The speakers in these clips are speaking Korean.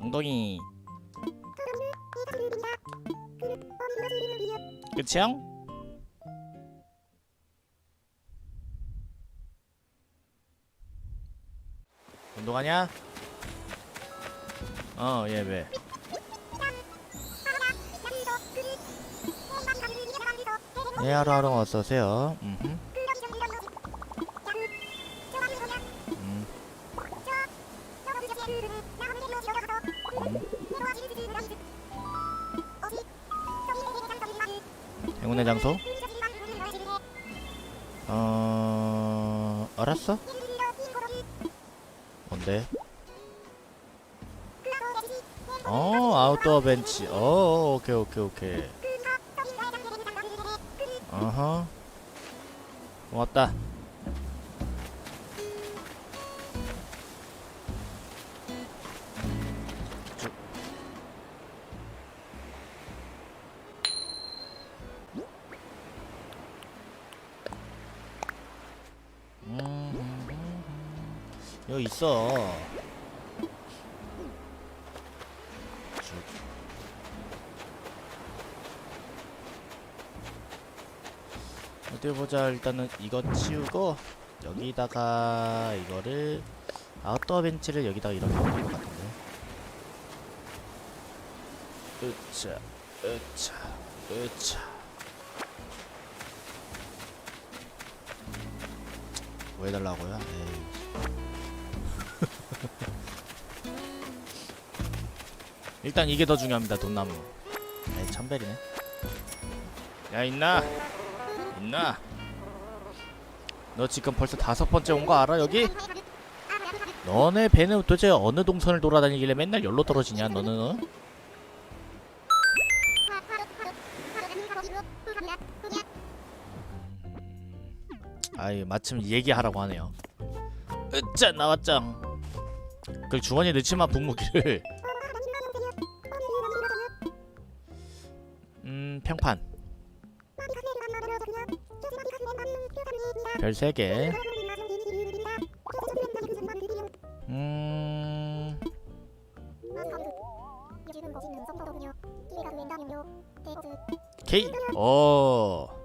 엉덩이 끝이야? 운동하냐? 어, 얘 왜? 예, 하루 하루 어서 오세요. 음흠. 행운의 장소? 어, 알았어. 뭔데? 어, 아웃도어 벤치. 어, 오케이, 오케이, 오케이. 어허. 고맙다. 여기 있어. 쭉. 어디 보자. 일단은 이거 치우고 여기다가 이거를 아웃도어 벤치를 여기다가 이렇게 올릴 것 같은데. 으차, 으차, 으차. 뭐 해달라고요? 에이. 일단 이게 더 중요합니다. 돈나무. 에이 천벨이네. 야 있나? 있나? 너 지금 벌써 다섯 번째 온 거 알아 여기? 너네 배는 도대체 어느 동선을 돌아다니길래 맨날 열로 떨어지냐 너는? 어? 아이 마침 얘기하라고 하네요. 으짜 나왔짱. 그 주머니에 넣지마 분무기를. 음 평판. 별 3개. 음. K. 오. 음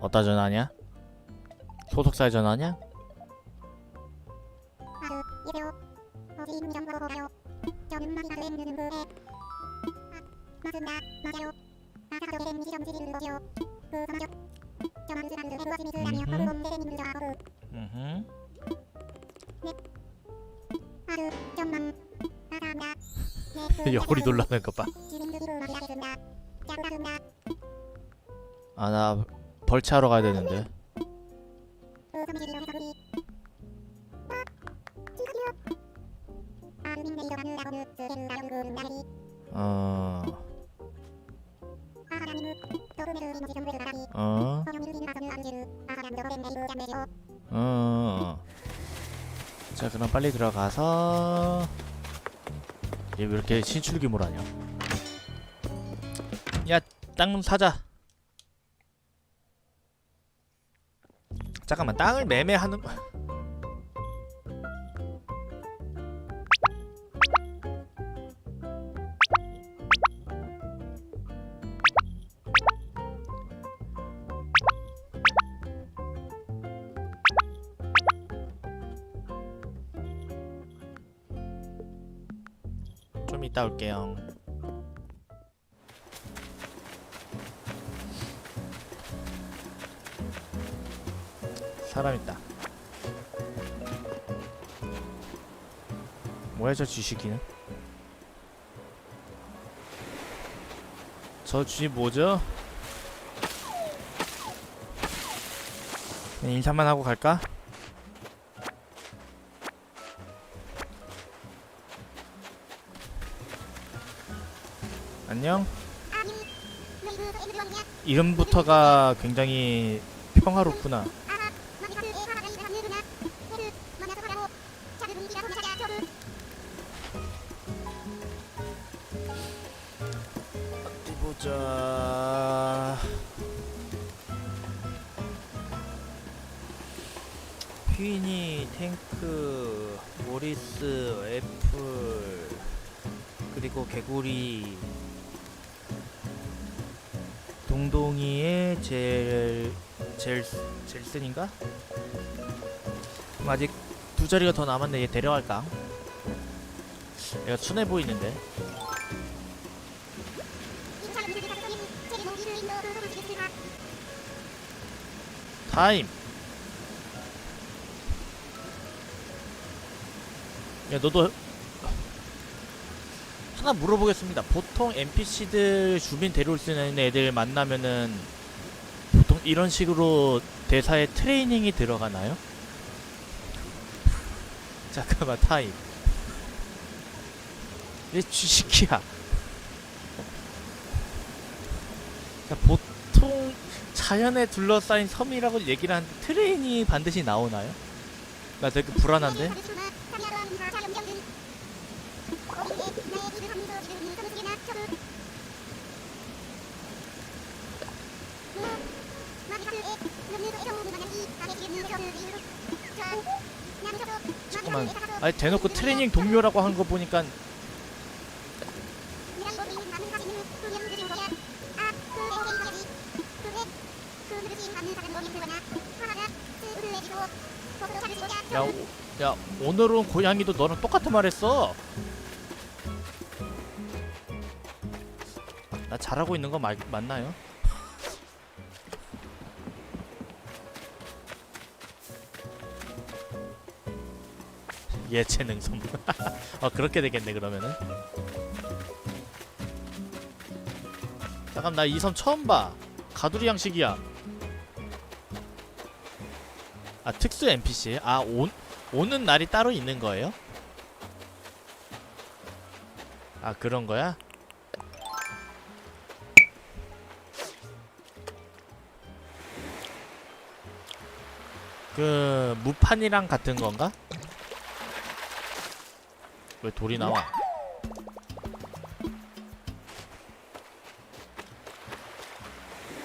어디다 전화냐? 소속사에 전화냐? 음흠. 여울이 놀라는 거 봐. 아 나 벌채하러 가야 되는데. 어. 어. 어. 자 그럼 빨리 들어가서 얘 왜 이렇게 신출귀몰 하냐? 야, 땅 사자. 잠깐만, 땅을 매매하는 좀 이따 올게요. 사람 있다. 뭐야 저 쥐시기는? 저 쥐 뭐죠? 인사만 하고 갈까? 안녕. 이름부터가 굉장히 평화롭구나. 어디 보자. 휘니, 탱크, 모리스, 애플, 그리고 개구리, 동동이의 젤, 젤, 젤슨인가? 아직 두 자리가 더 남았네. 얘 데려갈까? 얘가 순해 보이는데. 타임. 야 너도 하나 물어보겠습니다. 보통 NPC들 주민 데려올 수 있는 애들 만나면은 보통 이런 식으로 대사에 트레이닝이 들어가나요? 잠깐만 타임. 얘 쥐시키야. 자, 보통 자연에 둘러싸인 섬이라고 얘기를 하는데 트레인이 반드시 나오나요? 나 되게 불안한데? 잠깐만. 아니 대놓고 트레이닝 동료라고 한 거 보니까 야, 오, 야 오늘은 고양이도 너랑 똑같은 말 했어 나 잘하고 있는 거 말, 맞나요? 예체능 선물 어 그렇게 되겠네 그러면은 잠깐 나 이 섬 처음 봐 가두리 양식이야 아 특수 NPC 아 온, 오는 날이 따로 있는 거예요? 아 그런 거야? 그 무판이랑 같은 건가? 왜 돌이 나와?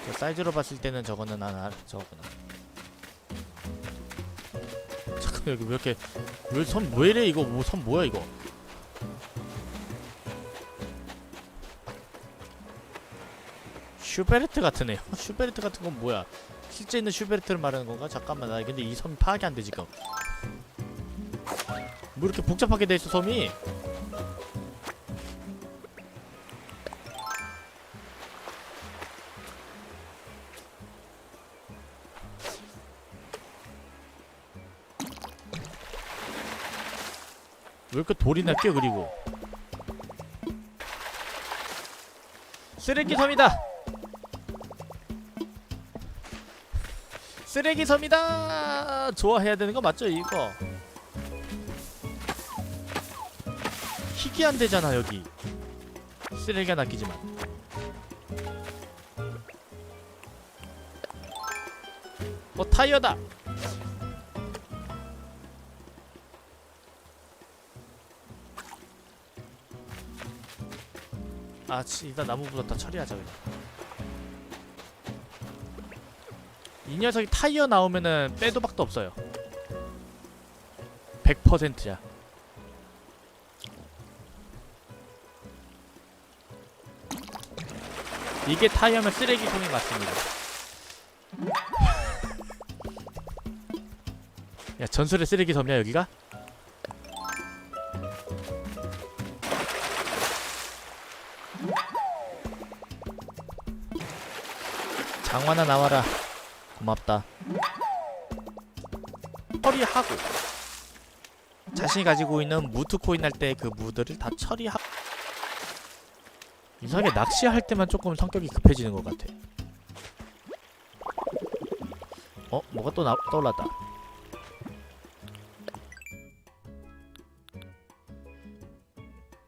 저 사이즈로 봤을 때는 저거는 하나 저거구나. 잠깐 여기 왜 이렇게 왜선 왜 이래 이거 뭐 선 뭐야 이거? 슈베르트 같은 애요. 슈베르트 같은 건 뭐야? 실제 있는 슈베르트를 말하는 건가? 잠깐만 나 근데 이 섬 파악이 안 돼 지금. 뭐 이렇게 복잡하게 돼 있어 섬이? 왜 이렇게 돌이나 껴 그리고 쓰레기 섬이다 쓰레기 섬이다. 좋아해야 되는 거 맞죠 이거? 희귀한 데잖아 여기. 쓰레기 가 낚이지만. 어 타이어다. 아 치, 일단 나무보다 다. 처리하자 그냥 이 녀석이 타이어 나오면은 빼도 박도 없어요 100%야 이게 타이어면 쓰레기통이 맞습니다. 야 전설의 쓰레기 섬이야 여기가? 장화나 나와라. 고맙다. 처리하고 자신이 가지고 있는 무트 코인 할 때 그 무들을 다 처리하고 이상하게 낚시할 때만 조금 성격이 급해지는 것 같아. 어? 뭐가 또 나, 떠올랐다.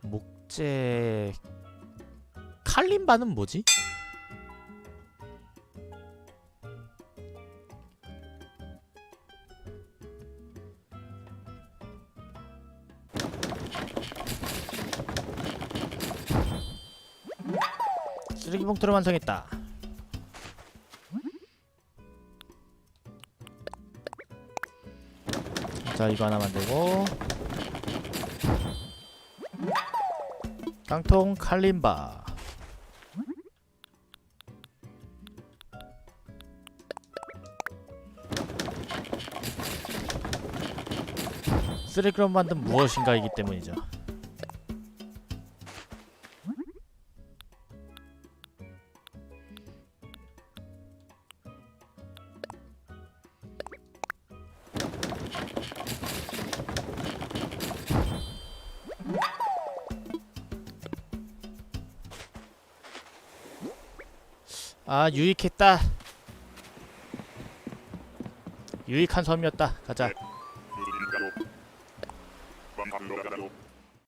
목재 칼림바는 뭐지? 쓰레기 봉투를 완성했다. 자 이거 하나 만들고 깡통 칼림바 쓰레기로 만든 무엇인가이기 때문이죠. 아 유익했다. 유익한 섬이었다. 가자.